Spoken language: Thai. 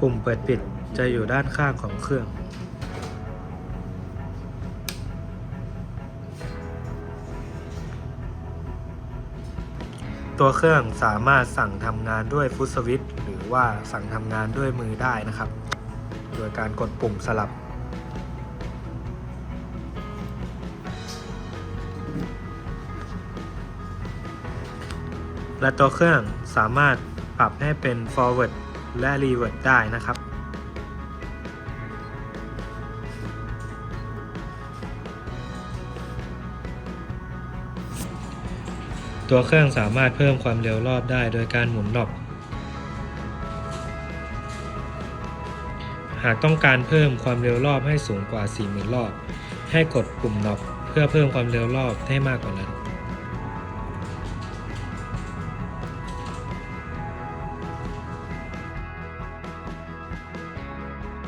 ปุ่มเปิดปิดจะอยู่ด้านข้างของเครื่อง ตัวเครื่องสามารถสั่งทำงานด้วยฟุตสวิตช์หรือว่าสั่งทำงานด้วยมือได้นะครับ โดยการกดปุ่มสลับ และตัวเครื่องสามารถปรับให้เป็น forward และ revert ได้นะครับ ตัวเครื่องสามารถเพิ่มความเร็วรอบได้โดยการหมุนน็อปหากต้องการเพิ่มความเร็วรอบให้สูงกว่า 40,000 รอบ ให้กดปุ่มน็อปเพื่อเพิ่มความเร็วรอบให้มากกว่านั้น